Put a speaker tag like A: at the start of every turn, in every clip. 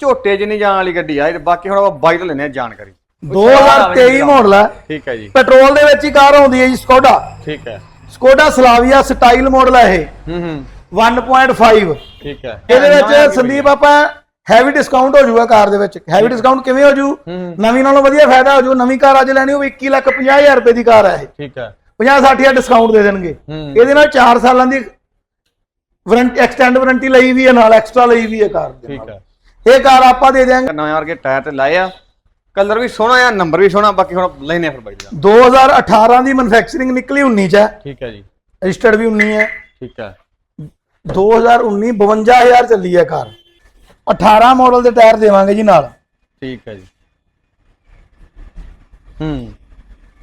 A: ਝੋਟੇ ਜਿੰਨੀ ਜਾਣ ਵਾਲੀ ਗੱਡੀ ਆ ਬਾਕੀ ਹੁਣ ਆਪਾਂ ਬਾਈ ਤੋਂ ਲੈਨੇ ਆ ਜਾਣਕਾਰੀ।
B: 2023 ਮਾਡਲ ਹੈ
A: ਠੀਕ ਹੈ ਜੀ।
B: ਪੈਟਰੋਲ ਦੇ ਵਿੱਚ ਹੀ ਕਾਰ ਆਉਂਦੀ ਹੈ ਜੀ ਸਕੋਡਾ
A: ਠੀਕ ਹੈ।
B: ਸਕੋਡਾ ਸਲਾਵੀਆ ਸਟਾਈਲ ਮਾਡਲ ਹੈ ਇਹ।
A: ਹੂੰ ਹੂੰ।
B: 1.5
A: ਠੀਕ ਹੈ।
B: ਇਹਦੇ ਵਿੱਚ ਸੰਦੀਪ ਆਪਾਂ ਹੈਵੀ ਡਿਸਕਾਊਂਟ ਹੋ ਜਾਊਗਾ ਕਾਰ ਦੇ ਵਿੱਚ। ਹੈਵੀ ਡਿਸਕਾਊਂਟ ਕਿਵੇਂ ਹੋ ਜੂ ਨਵੀਂ ਨਾਲੋਂ ਵਧੀਆ ਫਾਇਦਾ ਹੋ ਜੂ ਨਵੀਂ ਕਾਰ ਅੱਜ ਲੈਣੀ ਹੋਵੇ 21 ਲੱਖ 50 ਹਜ਼ਾਰ ਰੁਪਏ ਦੀ ਕਾਰ ਹੈ ਇਹ।
A: ਠੀਕ ਹੈ।
B: 50 60 ਹਜ਼ਾਰ ਡਿਸਕਾਊਂਟ ਦੇ ਦੇਣਗੇ। ਇਹਦੇ ਨਾਲ 4 ਸਾਲਾਂ ਦੀ ਵਾਰੰਟੀ ਐਕਸਟੈਂਡ ਵਾਰੰਟੀ ਲਈ ਵੀ ਹੈ ਨਾਲ ਐਕਸਟਰਾ ਲਈ ਵੀ ਹੈ ਕਾਰ ਦੇ
A: ਠੀਕ
B: ਨਾਲ।
A: ਹੈ।
B: ਇਹ ਕਾਰ ਆਪਾਂ ਦੇ ਦਿਆਂਗੇ।
A: ਨਵੇਂ ਵਰਗੇ ਟਾਇਰ ਤੇ ਲਾਏ ਆ। ਕਲਰ ਵੀ ਸੋਹਣਾ ਆ ਨੰਬਰ ਵੀ ਸੋਹਣਾ ਬਾਕੀ ਹੁਣ ਲੈਨੇ ਫਿਰ ਬਾਈ ਦਾ।
B: 2018 ਦੀ ਮੈਨੂਫੈਕਚਰਿੰਗ ਨਿਕਲੀ 19 ਚ। ਹੈ
A: ਠੀਕ ਹੈ ਜੀ।
B: ਰਜਿਸਟਰਡ ਵੀ 19 ਹੈ।
A: ਠੀਕ ਹੈ।
B: 2019 52000 ਚੱਲੀ ਹੈ ਕਾਰ। 18 ਮਾਡਲ ਦੇ ਟਾਇਰ ਦੇਵਾਂਗੇ ਜੀ ਨਾਲ।
A: ਠੀਕ ਹੈ ਜੀ। ਹੂੰ।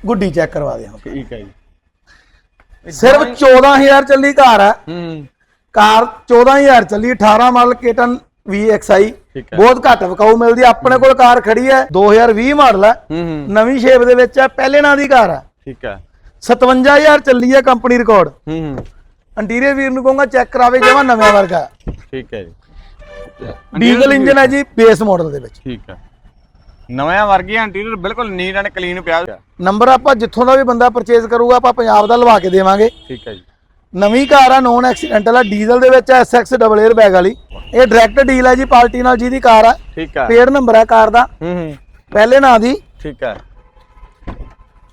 B: ਗੁੱਡੀ ਚੈੱਕ ਕਰਵਾ ਦਿਆਂ
A: ਠੀਕ ਹੈ ਜੀ।
B: ਸਿਰਫ 14000 ਚੱਲੀ ਕਾਰ ਹੈ।
A: ਹੂੰ।
B: ਕਾਰ 14000 ਚੱਲੀ 18 ਮਾਡਲ ਕੇਟਨ VXI
A: ਠੀਕ ਹੈ।
B: ਬਹੁਤ ਘੱਟ ਵਿਕਾਊ ਮਿਲਦੀ ਹੈ। ਆਪਣੇ ਕੋਲ ਕਾਰ ਖੜੀ ਹੈ 2020 ਮਾਡਲ ਹੈ।
A: ਹੂੰ ਹੂੰ।
B: ਨਵੀਂ ਸ਼ੇਪ ਦੇ ਵਿੱਚ ਹੈ ਪਹਿਲੇ ਨਾਂ ਦੀ ਕਾਰ ਹੈ।
A: ਠੀਕ ਹੈ।
B: 57000 ਚੱਲੀ ਹੈ ਕੰਪਨੀ ਰਿਕਾਰਡ।
A: ਹੂੰ ਹੂੰ।
B: ਇੰਟੀਰੀਅਰ ਵੀਰ ਨੂੰ ਕਹੂੰਗਾ ਚੈੱਕ ਕਰਾਵੇ ਜਮਾ ਨਵੇਂ ਵਰਗਾ।
A: ਠੀਕ ਹੈ ਜੀ।
B: ਡੀਜ਼ਲ ਇੰਜਨ ਹੈ ਜੀ ਬੇਸ ਮਾਡਲ ਦੇ ਵਿੱਚ।
A: ਠੀਕ ਹੈ। ਨਵਾਂ ਵਰਗੀ ਇੰਟੀਰੀਅਰ ਬਿਲਕੁਲ ਨੀਟ ਐਂਡ ਕਲੀਨ ਪਿਆ ਹੋਇਆ।
B: ਨੰਬਰ ਆਪਾਂ ਜਿੱਥੋਂ ਦਾ ਵੀ ਬੰਦਾ ਪਰਚੇਜ਼ ਕਰੂਗਾ ਆਪਾਂ ਪੰਜਾਬ ਦਾ ਲਵਾ ਕੇ ਦੇਵਾਂਗੇ।
A: ਠੀਕ ਹੈ ਜੀ।
B: ਨਵੀਂ ਕਾਰ ਆ ਨੋਨ ਐਕਸੀਡੈਂਟਲ ਆ ਡੀਜ਼ਲ ਦੇ ਵਿੱਚ ਐਸਐਕਸ ਡਬਲ 에ਅਰ ਬੈਗ ਵਾਲੀ। ਇਹ ਡਾਇਰੈਕਟ ਡੀਲ ਹੈ ਜੀ ਪਾਰਟੀ ਨਾਲ ਜਿਹਦੀ ਕਾਰ ਆ।
A: ਠੀਕ ਹੈ
B: ਪੇਡ ਨੰਬਰ ਹੈ ਕਾਰ ਦਾ।
A: ਹੂੰ ਹੂੰ।
B: ਪਹਿਲੇ ਨਾਂ ਦੀ।
A: ਠੀਕ ਹੈ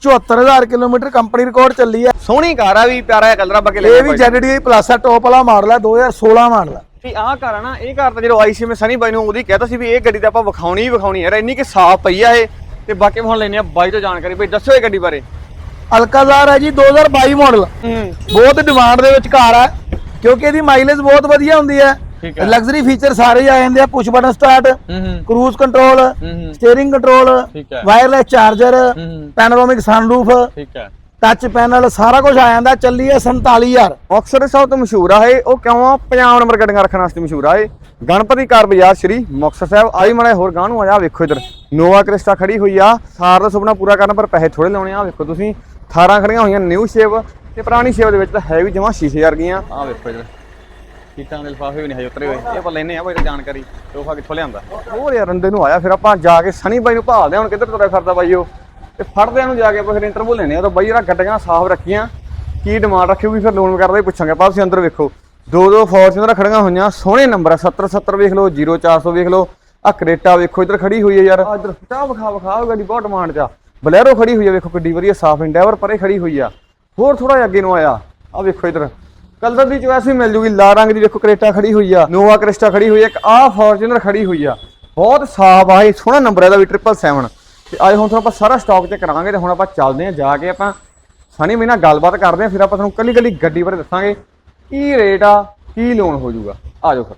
B: 74000 ਕਿਲੋਮੀਟਰ ਕੰਪਨੀ ਰਿਕਾਰਡ ਚੱਲੀ ਹੈ
A: ਸੋਹਣੀ ਕਾਰ ਆ ਵੀ ਪਿਆਰਾ ਕਲਰ ਆ ਬਾਕੀ
B: ਇਹ ਵੀ ZDI ਪਲੱਸ ਆ ਟੌਪ ਵਾਲਾ ਮਾਡਲ ਹੈ 2016 ਮਾਡਲ ਹੈ
A: ਵੀ ਆਹ ਕਾਰ ਆ ਨਾ ਇਹ ਕਾਰ ਤਾਂ ਜਦੋਂ ਆਈ ਸੀ ਮੈਂ ਸਨੀ ਬਾਈ ਨੂੰ ਉਹਦੀ ਕਹਿਤਾ ਸੀ ਵੀ ਇਹ ਗੱਡੀ ਤਾਂ ਆਪਾਂ ਵਿਖਾਉਣੀ ਹੀ ਵਿਖਾਉਣੀ ਯਾਰ ਇੰਨੀ ਕਿ ਸਾਫ਼ ਪਈ ਆ ਇਹ। ਤੇ ਬਾਕੀ ਹੁਣ ਲੈਨੇ ਆ ਬਾਈ ਤੋਂ ਜਾਣਕਾਰੀ। ਬਈ ਦੱਸੋ ਇਹ ਗੱਡੀ ਬਾਰੇ।
B: ਅਲਕਾਜ਼ਾਰ ਹੈ ਜੀ 2022 ਮਾਡਲ ਬਹੁਤ ਡਿਮਾਂਡ ਦੇ ਵਿੱਚ ਕਾਰ ਹੈ ਕਿਉਂਕਿ ਇਹਦੀ ਮਾਈਲੇਜ ਬਹੁਤ ਵਧੀਆ ਹੁੰਦੀ ਹੈ। ਲਗਜ਼ਰੀ ਫੀਚਰ ਸਾਰੇ ਆ ਜਾਂਦੇ ਆ push button start cruise control steering control. Wireless charger panoramic sunroof
A: ਠੀਕ ਹੈ।
B: ਟੱਚ ਪੈਨਲ ਸਾਰਾ ਕੁਝ ਆ ਜਾਂਦਾ ਚੱਲੀ ਹੈ 47000
A: ਮੁਕਤਸਰ ਸਭ ਤੋਂ ਮਸ਼ਹੂਰ ਆ ਇਹ ਉਹ ਕਿਉਂ ਆ? ਪੰਜਾਬ ਨੰਬਰ ਗੱਡੀਆਂ ਰੱਖਣ ਵਾਸਤੇ ਮਸ਼ਹੂਰ ਆ ਇਹ। ਗਣਪਤੀ ਕਾਰ ਬਾਜ਼ਾਰ ਸ਼੍ਰੀ ਮੁਕਤਸਰ ਸਾਹਿਬ। ਆਈ ਮੜਾ ਹੋਰ ਗਾਂ ਨੂੰ ਆ ਜਾ ਵੇਖੋ ਇਧਰ। ਨੋਵਾ ਕ੍ਰਿਸਟਾ ਖੜੀ ਹੋਈ ਆ। ਸਾਰ ਦਾ ਸੁਪਨਾ ਪੂਰਾ ਕਰਨ ਪਰ ਪੈਸੇ ਥੋੜੇ ਲਾਉਣੇ ਆ ਵੇਖੋ ਤੁਸੀਂ। 18 ਖੜੀਆਂ ਹੋਈਆਂ ਨਿਊ ਸ਼ੇਪ ਤੇ ਪੁਰਾਣੀ ਸ਼ੇਪ ਦੇ ਵਿੱਚ ਤਾਂ ਹੈ ਵੀ ਜਮਾ ਸ਼ੀਸ਼ੇ ਵਰਗੀਆਂ। ਆ ਵੇਖੋ ਇਧਰ। ਕੀਟਾਂ ਦੇ ਲਿਫਾਫੇ ਵੀ ਨਹੀਂ ਹਜੇ ਉਤਰੇ ਹੋਏ। ਇਹ ਆਪਾਂ ਲੈਨੇ ਆ ਬਾਈ ਤੋਂ ਜਾਣਕਾਰੀ। ਤੋਹਫਾ ਕਿੱਥੋਂ ਲਿਆਂਦਾ? ਹੋਰ ਯਾਰ ਅੰਡੇ ਨੂੰ ਆਇਆ ਫਿਰ ਆਪਾਂ ਜਾ ਕੇ ਸਨੀ ਬਾਈ ਨੂੰ ਭਾਲਦੇ ਹੁਣ ਕਿੱਧਰ ਤੁਰਿਆ ਫਿਰਦਾ ਬਾਈ ਉਹ? ਤੇ ਫੜਦੇ ਨੂੰ ਜਾ ਕੇ ਆਪਾਂ ਫਿਰ ਇੰਟਰਵਿਊ ਲੈਣੇ ਆ ਤਾਂ ਬਾਈ ਜਿਹੜਾ ਗੱਡੀਆਂ ਸਾਫ਼ ਰੱਖੀਆਂ। ਕੀ ਡਿਮਾਂਡ ਰੱਖਿਓਗੀ ਫਿਰ ਲੋਨ ਕਰਦਾ ਹੀ ਪੁੱਛਾਂਗੇ। ਆਪਾਂ ਤੁਸੀਂ ਅੰਦਰ ਵੇਖੋ। ਦੋ ਦੋ ਫੋਰਚੂਨਰ ਖੜੀਆਂ ਹੋਈਆਂ। ਸੋਹਣੇ ਨੰਬਰ ਆ 70 70 ਵੇਖ ਲਓ 0400 ਵੇਖ ਲਓ। ਆ ਕਰੇਟਾ ਵੇਖੋ ਇੱਧਰ ਖੜੀ ਹੋਈ ਹੈ ਯਾਰ। ਇੱਧਰ ਚਾਹ ਵਿਖਾ ਵਿਖਾ ਗੱਡੀ ਬਹੁਤ ਡਿਮਾਂਡ 'ਚ ਆ। ਬਲੈਰੋ ਖੜੀ ਹੋਈ ਆ, ਵੇਖੋ ਕਿੱਡੀ ਵਧੀਆ ਸਾਫ਼ ਇੰਡੈਵਰ ਪਰੇ ਖੜੀ ਹੋਈ ਆ। ਹੋਰ ਥੋੜਾ ਜਿਹਾ ਅੱਗੇ ਨੂੰ ਆਇਆ। ਆ ਵੇਖੋ ਇੱਧਰ। ਕਲਰ ਦੀ ਚੋਇਸ ਵੀ ਮਿਲ ਜੂਗੀ। ਲਾਲ ਰੰਗ ਦੀ ਵੇਖੋ ਕਰੇਟਾ ਖੜੀ ਹੋਈ ਆ। ਨੋਵਾ ਕ੍ਰਿਸਟਾ ਖੜੀ ਹੋਈ ਆ। ਇੱਕ ਆ ਫੋਰਚੂਨਰ ਖੜੀ ਹੋਈ ਆ। ਬਹੁਤ ਸਾਫ਼ ਆ ਇਹ। ਸੋਹਣਾ ਨੰਬਰ ਇਹਦਾ ਵੀ 777 ਤੇ ਅੱਜ ਹੁਣ ਤੁਹਾਨੂੰ ਆਪਾਂ ਸਾਰਾ ਸਟਾਕ ਚੈੱਕ ਕਰਾਂਗੇ ਤੇ ਹੁਣ ਆਪਾਂ ਚੱਲਦੇ ਹਾਂ ਜਾ ਕੇ ਆਪਾਂ ਸਣੀ ਮਹੀਨਾ ਗੱਲਬਾਤ ਕਰਦੇ ਹਾਂ ਫਿਰ ਆਪਾਂ ਤੁਹਾਨੂੰ ਕੱਲੀ ਕੱਲੀ ਗੱਡੀ ਬਾਰੇ ਦੱਸਾਂਗੇ। ਕੀ ਰੇਟ ਆ? ਕੀ ਲੋਨ ਹੋ ਜਾਊਗਾ ਆ ਜਾਓ ਫਿਰ।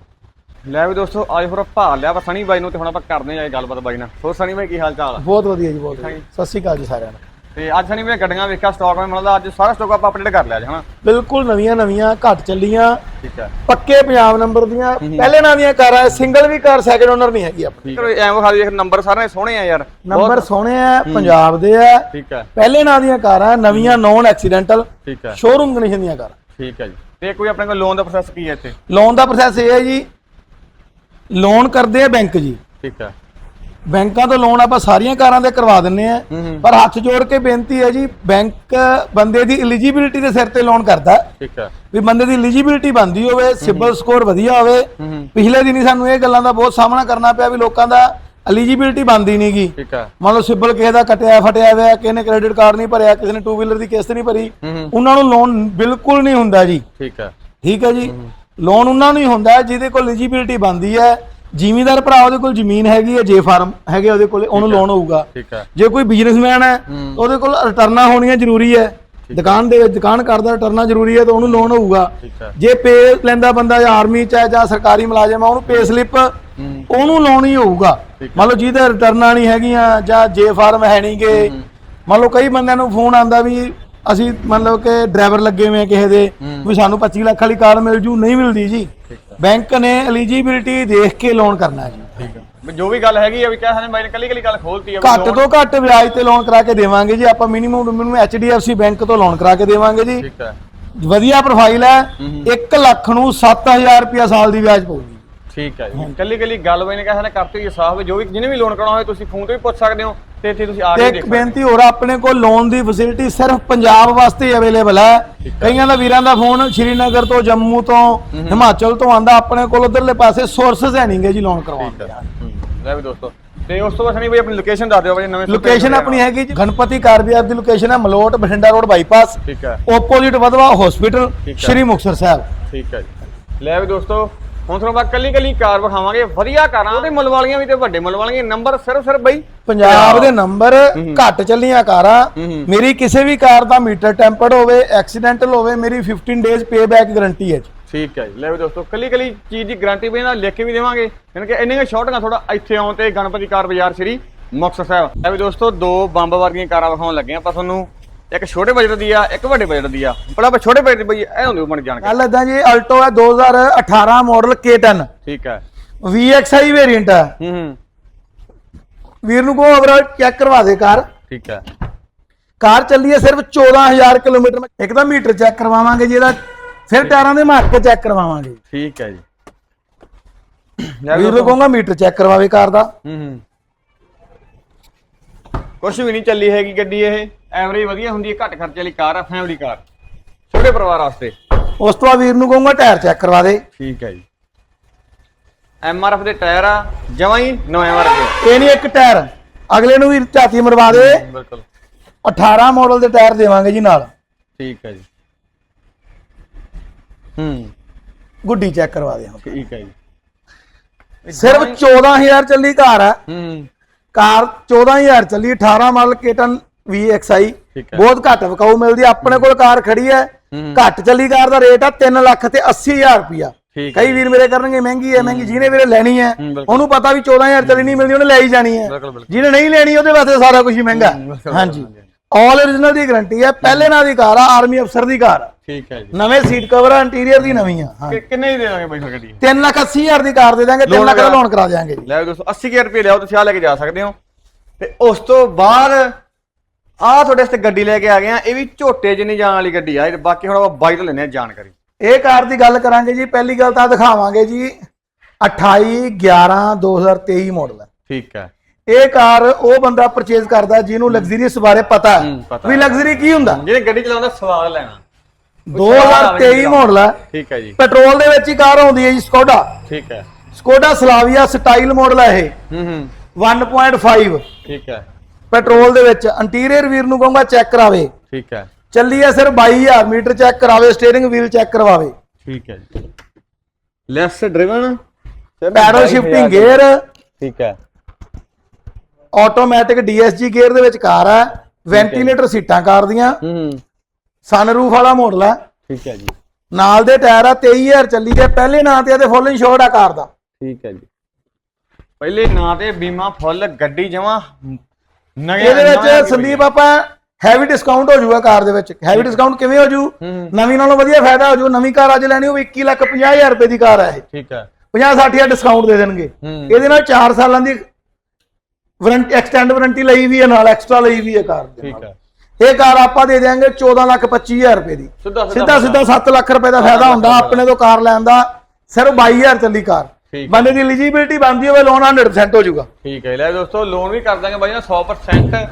A: ਲੈ ਵੀ ਦੋਸਤੋ ਅੱਜ ਫਿਰ ਭਾਲ ਲਿਆ ਆਪਾਂ ਸਣੀ ਬਾਈ ਨੂੰ ਤੇ ਹੁਣ ਆਪਾਂ ਕਰਦੇ ਇਹ ਗੱਲਬਾਤ ਬਾਈ ਨਾਲ। ਹੋਰ ਸਣੀ ਬਾਈ ਕੀ ਹਾਲ ਚਾਲ ਆ?
B: ਬਹੁਤ ਵਧੀਆ ਜੀ ਬਹੁਤ ਵਧੀਆ। ਸਤਿ ਸ਼੍ਰੀ ਅਕਾਲ ਜੀ ਸਾਰਿਆਂ ਨੂੰ।
A: ਤੇ ਅੱਜ ਸਣੀ ਬਾਈ ਗੱਡੀਆਂ ਵੇਖਿਆ ਸਟਾਕ ਵਿੱਚ ਮਤਲਬ ਅੱਜ ਸਾਰਾ ਸਟਾਕ ਆਪਾਂ ਅਪਡੇਟ ਕਰ ਲਿਆ ਜੀ ਹਨਾ?
B: ਬਿਲਕੁਲ ਨਵੀਆਂ ਨਵੀਆਂ ਘੱਟ ਚੱਲੀਆਂ।
A: ਠੀਕ ਹੈ
B: ਪੱਕੇ ਪੰਜਾਬ ਨੰਬਰ ਦੀਆਂ। ਪਹਿਲੇ ਨਾਂ ਦੀਆਂ ਕਾਰਾਂ ਸਿੰਗਲ ਵੀ ਕਾਰ ਸੈਕਿੰਡ ਓਨਰ ਨਹੀਂ ਹੈਗੀ ਆਪਣੀ।
A: ਹੈ ਐਵੇਂ ਖਾਲੀ ਦੇਖ ਨੰਬਰ ਸਾਰੇ ਸੋਹਣੇ ਆ ਯਾਰ।
B: ਨੰਬਰ ਸੋਹਣੇ ਆ ਪੰਜਾਬ ਦੇ ਆ।
A: ਠੀਕ ਹੈ
B: ਪਹਿਲੇ ਨਾਂ ਦੀਆਂ ਕਾਰਾਂ ਨਵੀਆਂ ਨੌਨ ਐਕਸੀਡੈਂਟਲ
A: ਠੀਕ ਹੈ
B: ਸ਼ੋਰੂਮ ਕੰਡੀਸ਼ਨ ਦੀਆਂ ਕਾਰਾਂ।
A: ਠੀਕ ਹੈ ਜੀ। ਤੇ ਕੋਈ ਆਪਣੇ ਕੋਲ ਲੋਨ ਦਾ ਪ੍ਰੋਸੈਸ ਕੀ ਹੈ ਇੱਥੇ?
B: ਲੋਨ ਦਾ ਪ੍ਰੋਸੈਸ ਇਹ ਹੈ ਜੀ ਲੋਨ ਕਰਦੇ ਆ ਬੈਂਕ ਜੀ।
A: ਠੀਕ ਹੈ
B: ਬੈਂਕਾਂ ਤੋਂ ਲੋਨ ਆਪਾਂ ਸਾਰੀਆਂ ਕਾਰਾਂ ਦੇ ਕਰਵਾ ਦਿੰਨੇ ਆ। ਪਰ ਹੱਥ ਜੋੜ ਕੇ ਬੇਨਤੀ ਹੈ ਜੀ ਬੈਂਕ ਬੰਦੇ ਦੀ ਐਲੀਜੀਬਿਲਿਟੀ ਦੇ ਸਿਰ ਤੇ ਲੋਨ ਕਰਦਾ।
A: ਠੀਕ ਹੈ
B: ਵੀ ਬੰਦੇ ਦੀ ਐਲੀਜੀਬਿਲਿਟੀ ਬੰਦੀ ਹੋਵੇ ਸਿਬਲ ਸਕੋਰ ਵਧੀਆ ਹੋਵੇ। ਪਿਛਲੇ ਦਿਨੀ ਸਾਨੂੰ ਇਹ ਗੱਲਾਂ ਦਾ ਬਹੁਤ ਸਾਹਮਣਾ ਕਰਨਾ ਪਿਆ ਵੀ ਲੋਕਾਂ ਦਾ ਐਲੀਜੀਬਿਲਿਟੀ ਬੰਦੀ ਨਹੀਂਗੀ
A: ਠੀਕ ਹੈ
B: ਮੰਨ ਲਓ ਸਿਬਲ ਕਿਸੇ ਦਾ ਕਟਿਆ ਫਟਿਆ ਹੋਇਆ ਕਿਸੇ ਨੇ ਕ੍ਰੈਡਿਟ ਕਾਰਡ ਨਹੀਂ ਭਰਿਆ ਕਿਸੇ ਨੇ ਟੂ ਵੀਲਰ ਦੀ ਕਿਸ਼ਤ ਨਹੀਂ ਭਰੀ ਉਹਨਾਂ ਨੂੰ ਲੋਨ ਬਿਲਕੁਲ ਨਹੀਂ ਹੁੰਦਾ ਜੀ।
A: ਠੀਕ ਹੈ
B: ਠੀਕ ਹੈ ਜੀ ਲੋਨ ਉਹਨਾਂ ਨੂੰ ਹੀ ਹੁੰਦਾ ਹੈ ਜਿਹਦੇ ਕੋਲ ਐਲੀਜੀਬਿਲਿਟੀ ਬੰਦੀ ਹੈ। ਜ਼ਿਮੀਂਦਾਰ ਭਰਾ ਉਹਦੇ ਕੋਲ ਜ਼ਮੀਨ ਹੈਗੀ ਹੈ ਜੇ ਫਾਰਮ ਹੈਗੇ ਉਹਦੇ ਕੋਲ ਉਹਨੂੰ ਲੋਨ ਹੋਊਗਾ।
A: ਠੀਕ ਹੈ।
B: ਜੇ ਕੋਈ ਬਿਜ਼ਨਸਮੈਨ ਹੈ ਉਹਦੇ ਕੋਲ ਰਿਟਰਨਾਂ ਹੋਣੀਆਂ ਜ਼ਰੂਰੀ ਹੈ। ਦੁਕਾਨ ਦੇ ਦੁਕਾਨ ਕਰਦਾ ਰਿਟਰਨਾਂ ਜ਼ਰੂਰੀ ਹੈ ਤਾਂ ਉਹਨੂੰ ਲੋਨ ਹੋਊਗਾ। ਜੇ ਪੇ ਲੈਂਦਾ ਬੰਦਾ ਜਾਂ ਆਰਮੀ ਚ ਹੈ ਜਾਂ ਸਰਕਾਰੀ ਮੁਲਾਜ਼ਮ ਹੈ ਉਹਨੂੰ ਪੇ ਸਲਿੱਪ ਉਹਨੂੰ ਲੋਨ ਹੀ ਹੋਊਗਾ। ਮੰਨ ਲਓ ਜਿਹਦੇ ਰਿਟਰਨਾਂ ਨਹੀਂ ਹੈਗੀਆਂ ਜਾਂ ਜੇ ਫਾਰਮ ਹੈ ਨਹੀਂਗੇ ਮੰਨ ਲਓ ਕਈ ਬੰਦਿਆਂ ਨੂੰ ਫੋਨ ਆਂਦਾ ਵੀ ਅਸੀਂ ਮਤਲਬ ਕਿ ਡਰਾਈਵਰ ਲੱਗੇ ਹੋਏ ਆ ਕਿਸੇ ਦੇ ਵੀ ਸਾਨੂੰ 25 ਲੱਖ ਵਾਲੀ ਕਾਰ ਮਿਲ ਜੂ ਨਹੀਂ ਮਿਲਦੀ ਜੀ। ਬੈਂਕ ਨੇ ਐਲੀਜੀਬਿਲਿਟੀ ਦੇਖ ਕੇ ਲੋਨ ਕਰਨਾ ਜੀ।
A: ਠੀਕ ਹੈ ਵੀ ਜੋ ਵੀ ਗੱਲ ਹੈਗੀ ਆ ਵੀ ਕਿਹਾ ਬਾਈ ਨੇ ਕੱਲੀ ਕੱਲੀ ਗੱਲ ਖੋਲਤੀ ਆ
B: ਘੱਟ ਤੋਂ ਘੱਟ ਵਿਆਜ ਤੇ ਲੋਨ ਕਰਾ ਕੇ ਦੇਵਾਂਗੇ ਜੀ। ਆਪਾਂ ਮਿਨੀਮਮ ਮਿਨੀਮਮ HDFC ਬੈਂਕ ਤੋਂ ਲੋਨ ਕਰਾ ਕੇ ਦੇਵਾਂਗੇ ਜੀ।
A: ਠੀਕ ਹੈ
B: ਵਧੀਆ ਪ੍ਰੋਫਾਈਲ ਹੈ। 1 ਲੱਖ ਨੂੰ 7000 ਰੁਪਿਆ ਸਾਲ ਦੀ ਵਿਆਜ ਪਊਗੀ
A: ਠੀਕ ਹੈ ਜੀ। ਕੱਲੀ ਕੱਲੀ ਗੱਲ ਬਈ ਨੇ ਕਹਿੰਦਾ ਕਰਤੀ ਜੀ ਸਾਫ਼ ਜੋ ਵੀ ਜਿਹਨੇ ਵੀ ਲੋਨ ਕਰਾਉਣਾ ਹੋਵੇ ਤੁਸੀਂ ਫੋਨ ਤੇ ਵੀ ਪੁੱਛ ਸਕਦੇ ਹੋ। ਤੇ ਇੱਥੇ ਤੁਸੀਂ ਆ
B: ਤੇ
A: ਕੇ
B: ਇੱਕ
A: ਸਕਦੇ
B: ਬੇਨਤੀ ਹੋਰ ਆ, ਆਪਣੇ ਕੋਲ ਲੋਨ ਦੀ ਫੈਸਿਲਿਟੀ ਸਿਰਫ ਪੰਜਾਬ ਵਾਸਤੇ ਅਵੇਲੇਬਲ ਹੈ। ਕਈਆਂ ਦਾ ਵੀਰਾਂ ਦਾ ਫੋਨ ਸ਼੍ਰੀਨਗਰ ਤੋਂ ਜੰਮੂ ਤੋਂ ਹਿਮਾਚਲ ਤੋਂ ਆਂਦਾ ਆਪਣੇ ਕੋਲ ਉਧਰਲੇ ਪਾਸੇ ਸੋਰਸਸ ਹੈ ਨਹੀਂਗੇ ਜੀ ਲੋਨ ਕਰਵਾਉਣ
A: ਠੀਕ
B: ਦੇ
A: ਹੈ ਹੂੰ। ਲੈ ਵੀ ਦੋਸਤੋ। ਤੇ ਉਸ ਤੋਂ ਬਾਅਦ ਬਈ ਆਪਣੀ ਲੋਕੇਸ਼ਨ ਦੱਸ ਦਿਓ ਬਈ ਨਵੇਂ ਸੂਬੇ
B: ਲੋਕੇਸ਼ਨ ਆਪਣੀ ਹੈਗੀ ਜੀ। ਗਣਪਤੀ ਕਾਰ ਬਾਜ਼ਾਰ ਦੀ ਲੋਕੇਸ਼ਨ ਹੈ ਮਲੋਟ ਬਠਿੰਡਾ ਰੋਡ ਬਾਈਪਾਸ
A: ਠੀਕ ਹੈ।
B: ਆਪੋਜ਼ਿਟ ਵਦਵਾ ਹਸਪੀਟਲ
A: ਠੀਕ ਹੈ।
B: ਸ਼੍ਰੀ ਮੁਕਤਸਰ ਸਾਹਿਬ।
A: ਠੀਕ ਹੈ ਜੀ। ਲੈ ਵੀ ਦੋਸਤੋ ਹੁਣ ਤੁਹਾਨੂੰ ਬਾਅਦ ਕੱਲੀ ਕੱਲੀ ਕਾਰ ਵਿਖਾਵਾਂਗੇ ਵਧੀਆ ਕਾਰਾਂ। ਛੋਟੇ ਮੁੱਲ ਵਾਲੀਆਂ ਵੀ ਤੇ ਵੱਡੇ ਮੁੱਲ ਵਾਲੀਆਂ ਨੰਬਰ ਸਿਰਫ ਸਿਰਫ ਬਈ।
B: ਪੰਜਾਬ ਦੇ ਨੰਬਰ ਘੱਟ ਚੱਲੀਆਂ ਕਾਰਾਂ। ਮੇਰੀ ਕਿਸੇ ਵੀ ਕਾਰ ਦਾ ਮੀਟਰ ਟੈਂਪਰਡ ਹੋਵੇ ਐਕਸੀਡੈਂਟਲ ਹੋਵੇ ਮੇਰੀ 15 ਡੇਜ਼ ਪੇ ਬੈਕ ਗਾਰੰਟੀ ਹੈ
A: ਠੀਕ ਹੈ ਜੀ। ਲੈ ਵੀ ਦੋਸਤੋ ਕੱਲੀ ਕੱਲੀ ਚੀਜ਼ ਦੀ ਗਾਰੰਟੀ ਵੀ ਨਾਲ ਲਿਖ ਕੇ ਵੀ ਦੇਵਾਂਗੇ। ਯਾਨੀ ਕਿ ਇੰਨੀਆਂ ਸ਼ਾਰਟਾਂ ਥੋੜਾ ਇੱਥੇ ਆਉਣ ਤੇ ਗਣਪਤੀ ਕਾਰ ਬਾਜ਼ਾਰ ਸ਼੍ਰੀ ਮੁਕਤਸਰ ਸਾਹਿਬ। ਲੈ ਵੀ ਦੋਸਤੋ ਦੋ ਬੰਬ ਵਰਗੀਆਂ ਕਾਰਾਂ ਵਿਖਾਉਣ ਲੱਗੇ ਆਪਾਂ ਤੁਹਾਨੂੰ। ਇੱਕ ਛੋਟੇ ਬਜਟ ਦੀ ਆ ਇੱਕ ਵੱਡੇ ਬਜਟ ਦੀ ਆ। ਬੜਾ ਆਪਾਂ ਛੋਟੇ ਬਜਟ ਦੀ ਬਈ ਇਹ ਹੁੰਦੀ ਬਣ ਜਾਣਗੇ।
B: ਗੱਲ ਇਦਾਂ ਜੀ ਅਲਟੋ ਹੈ 2018 ਮਾਡਲ K10
A: ਠੀਕ ਹੈ
B: VXI ਵੇਰੀਐਂਟ ਹੈ
A: ਹੂੰ ਹੂੰ।
B: ਵੀਰ ਨੂੰ ਕੋ ਓਵਰਆਲ ਚੈੱਕ ਕਰਵਾ ਦੇ ਕਾਰ।
A: ਠੀਕ ਹੈ
B: ਕਾਰ ਚੱਲੀ ਹੈ ਸਿਰਫ 14000 ਕਿਲੋਮੀਟਰ ਇੱਕ ਤਾਂ ਮੀਟਰ ਚੈੱਕ ਕਰਵਾਵਾਂਗੇ ਜੀ ਇਹਦਾ ਫਿਰ ਟਾਇਰਾਂ ਦੇ ਮਾਰ ਕੇ ਚੈੱਕ ਕਰਵਾਵਾਂਗੇ।
A: ਠੀਕ ਹੈ ਜੀ।
B: ਵੀਰ ਨੂੰ ਕਹੂੰਗਾ ਮੀਟਰ ਚੈੱਕ ਕਰਵਾਵੇ ਕਾਰ ਦਾ।
A: ਹੂੰ ਹੂੰ। ਕੁਛ ਵੀ ਨਹੀਂ ਚੱਲੀ ਹੈਗੀ ਗੱਡੀ ਇਹ। ਐਵਰੇਜ ਵਧੀਆ ਹੁੰਦੀ ਹੈ ਘੱਟ ਖਰਚੇ ਵਾਲੀ ਕਾਰ ਆ ਫੈਮਿਲੀ ਕਾਰ। ਛੋਟੇ ਪਰਿਵਾਰ ਵਾਸਤੇ।
B: ਉਸ ਤੋਂ ਬਾਅਦ ਵੀਰ ਨੂੰ ਕਹੂੰਗਾ ਟਾਇਰ ਚੈੱਕ ਕਰਵਾ ਦੇ।
A: ਠੀਕ ਹੈ ਜੀ। ਐਮ ਆਰ ਐਫ ਦੇ ਟਾਇਰ ਆ ਜਮਾਂ ਹੀ ਨਵੇਂ ਵਰਗੇ
B: ਇਹ ਨਹੀਂ ਇੱਕ ਟਾਇਰ ਅਗਲੇ ਨੂੰ ਵੀ ਝਾਤੀ ਮਰਵਾ ਦੇ।
A: ਬਿਲਕੁਲ।
B: 18 ਮਾਡਲ ਦੇ ਟਾਇਰ ਦੇਵਾਂਗੇ ਜੀ ਨਾਲ।
A: ਠੀਕ ਹੈ ਜੀ। ਹੂੰ।
B: ਗੁੱਡੀ ਚੈੱਕ ਕਰਵਾ ਦੇ
A: ਠੀਕ ਹੈ ਜੀ।
B: ਸਿਰਫ 14000 ਚੱਲੀ ਕਾਰ ਹੈ
A: ਹੂੰ।
B: ਕਾਰ 14000 ਚੱਲੀ 18 ਮਾਡਲ ਕੇਟਨ VXI। ਬਹੁਤ ਘੱਟ ਵਿਕਾਊ ਮਿਲਦੀ। ਆਪਣੇ ਕੋਲ ਕਾਰ ਖੜੀ ਹੈ। ਘੱਟ ਚੱਲੀ ਕਾਰ ਦਾ ਰੇਟ ਆ 3 ਲੱਖ ਤੇ 80000 ਰੁਪਿਆ ਕਈ ਵੀਰ ਮੇਰੇ ਕਰਨਗੇ ਮਹਿੰਗੀ ਹੈ ਮਹਿੰਗੀ ਜਿਹਨੇ ਵੀਰੇ ਲੈਣੀ ਹੈ। ਉਹਨੂੰ ਪਤਾ ਵੀ 14000 ਚੱਲੀ ਨਹੀਂ ਮਿਲਦੀ ਉਹਨੇ ਲੈ ਹੀ ਜਾਣੀ ਹੈ। ਜਿਹਨੇ ਨਹੀਂ ਲੈਣੀ ਉਹਦੇ ਵਾਸਤੇ ਸਾਰਾ ਕੁਝ ਹੀ ਮਹਿੰਗਾ। ਹਾਂਜੀ। ਆਲ origignal ਦੀ ਗਾਰੰਟੀ ਹੈ ਪਹਿਲੇ ਨਾਂ ਦੀ ਕਾਰ ਆ ਆਰਮੀ ਅਫਸਰ ਦੀ ਕਾਰ ਆ।
A: ਠੀਕ ਹੈ ਜੀ।
B: ਨਵੇਂ ਸੀਟ ਕਵਰ ਆ ਇੰਟੀਰੀਅਰ ਦੀ ਨਵੀਂ ਆ ਹਾਂ।
A: ਕਿ- ਕਿੰਨੇ ਦੀ ਦੇਵਾਂਗੇ ਬਈ ਫਿਰ ਗੱਡੀ?
B: 3 ਲੱਖ 80000 ਦੀ ਕਾਰ ਦੇ ਦਾਂਗੇ 3
A: Loan
B: ਲੱਖ ਦਾ? ਲੋਨ ਕਰਾ ਦਿਆਂਗੇ
A: ਲੈ ਦੋਸਤੋ 80000 ਰੁਪਏ ਲਿਆਓ ਤੁਸੀਂ ਆ ਲੈ ਕੇ ਜਾ ਸਕਦੇ ਹੋ। ਤੇ ਉਸ ਤੋਂ ਬਾਅਦ ਆ ਤੁਹਾਡੇ ਵਾਸਤੇ ਗੱਡੀ ਲੈ ਕੇ ਆ ਗਏ ਆ ਇਹ ਵੀ ਝੋਟੇ 'ਚ ਨਹੀਂ ਜਾਣ ਵਾਲੀ ਗੱਡੀ ਆ ਇਹ ਬਾਕੀ ਹੁਣ ਆਪਾਂ ਬਾਈਕ ਤੋਂ ਲੈਣੇ ਆ ਜਾਣਕਾਰੀ।
B: ਇਹ ਕਾਰ ਦੀ ਗੱਲ ਕਰਾਂਗੇ ਜੀ ਪਹਿਲੀ ਗੱਲ ਤਾਂ ਦਿਖਾਵਾਂਗੇ ਜੀ 28 11 2023 ਮਾਡਲ ਹੈ।
A: ਠੀਕ ਹੈ।
B: ਇਹ ਕਾਰ ਉਹ ਬੰਦਾ ਪਰਚੇਜ਼ ਕਰਦਾ ਜਿਹਨੂੰ ਲਗਜ਼ਰੀਅਸ ਬਾਰੇ ਪਤਾ
A: ਪਤਾ
B: ਵੀ ਲਗਜ਼ਰੀ ਕੀ ਹੁੰਦਾ?
A: ਜਿਹਨੇ ਗੱਡੀ ਚਲਾਉਂਦਾ ਸਵਾਦ ਲੈਣਾ।
B: 2023 ਮਾਡਲ ਹੈ।
A: ਠੀਕ ਹੈ ਜੀ।
B: ਪੈਟਰੋਲ ਦੇ ਵਿੱਚ ਹੀ ਕਾਰ ਆਉਂਦੀ ਹੈ ਜੀ ਸਕੋਡਾ
A: ਠੀਕ ਹੈ।
B: ਸਕੋਡਾ ਸਲਾਵੀਆ ਸਟਾਈਲ ਮਾਡਲ ਹੈ ਇਹ।
A: ਹੂੰ ਹੂੰ।
B: 1.5
A: ਠੀਕ ਹੈ।
B: ਪੈਟਰੋਲ ਦੇ ਵਿੱਚ ਇੰਟੀਰੀਅਰ ਵੀਰ ਨੂੰ ਕਹੂੰਗਾ ਚੈੱਕ ਕਰਾਵੇ।
A: ਠੀਕ ਹੈ।
B: ਚੱਲੀ ਹੈ ਸਿਰ 22000 ਮੀਟਰ ਚੈੱਕ ਕਰਾਵੇ ਸਟੀਅਰਿੰਗ ਵੀਲ ਚੈੱਕ ਕਰਵਾਵੇ।
A: ਠੀਕ ਹੈ ਜੀ। Less driven
B: pedal shifting gear
A: ਠੀਕ ਹੈ।
B: ਆਟੋਮੈਟਿਕ ਡੀਐਸਜੀ ਗੇਅਰ ਦੇ ਵਿੱਚ ਕਾਰ ਹੈ। ਵੈਂਟੀਲੇਟਰ ਸੀਟਾਂ ਕਾਰ ਦੀਆਂ।
A: ਹੂੰ
B: ਸਨਰੂਫ ਵਾਲਾ ਮਾਡਲ ਹੈ।
A: ਠੀਕ ਹੈ ਜੀ।
B: ਨਾਲ ਦੇ ਟਾਇਰ ਆ 23000 ਚੱਲੀ ਹੈ। ਪਹਿਲੇ ਨਾਂ ਤੇ ਇਹਦੇ ਫੁੱਲ ਇੰਸ਼ੋਰਡ ਆ ਕਾਰ ਦਾ।
A: ਠੀਕ ਹੈ ਜੀ। ਪਹਿਲੇ ਨਾਂ ਤੇ ਬੀਮਾ ਫੁੱਲ ਗੱਡੀ ਜਮਾ
B: ਇਹਦੇ ਵਿੱਚ ਸੰਦੀਪ ਆਪਾਂ ਹੈਵੀ ਡਿਸਕਾਊਂਟ ਹੋ ਜਾਊਗਾ ਕਾਰ ਦੇ ਵਿੱਚ। ਹੈਵੀ ਡਿਸਕਾਊਂਟ ਕਿਵੇਂ ਹੋ ਜੂ? ਨਵੀਂ ਨਾਲੋਂ ਵਧੀਆ ਫਾਇਦਾ ਹੋ ਜੂ। ਨਵੀਂ ਕਾਰ ਅੱਜ ਲੈਣੀ ਹੋਵੇ 21 ਲੱਖ 50000 ਰੁਪਏ ਦੀ ਕਾਰ ਹੈ ਇਹ।
A: ਠੀਕ ਹੈ
B: 50 60000 ਡਿਸਕਾਊਂਟ ਦੇ ਦੇਣਗੇ। ਇਹਦੇ ਨਾਲ 4 ਸਾਲਾਂ ਦੀ ਵਾਰੰਟੀ ਐਕਸਟੈਂਡ ਵਾਰੰਟੀ ਲਈ ਵੀ ਹੈ ਨਾਲ ਐਕਸਟਰਾ ਲਈ ਵੀ ਹੈ ਕਾਰ ਦੇ
A: ਠੀਕ। ਹੈ
B: ਇਹ ਕਾਰ ਆਪਾਂ ਦੇ ਦੇਾਂਗੇ 14 ਲੱਖ 25000 ਰੁਪਏ ਦੀ।
A: ਸਿੱਧਾ
B: ਸਿੱਧਾ ਸਿੱਧਾ 7 ਲੱਖ ਰੁਪਏ ਦਾ ਫਾਇਦਾ ਹੁੰਦਾ ਆਪਣੇ ਤੋਂ ਕਾਰ ਲੈਣ ਦਾ। ਸਿਰਫ 22000 ਚੱਲੀ ਕਾਰ। ਬੰਦੇ ਦੀ ਐਲੀਜੀਬਿਲਟੀ ਬਣਦੀ ਹੋਵੇ ਲੋਨ 100% ਹੋ ਜਾਊਗਾ।
A: ਠੀਕ ਹੈ ਲੈ ਦੋਸਤੋ ਲੋਨ ਵੀ ਕਰ ਦਾਂਗੇ ਬਾਈ ਨਾ 100%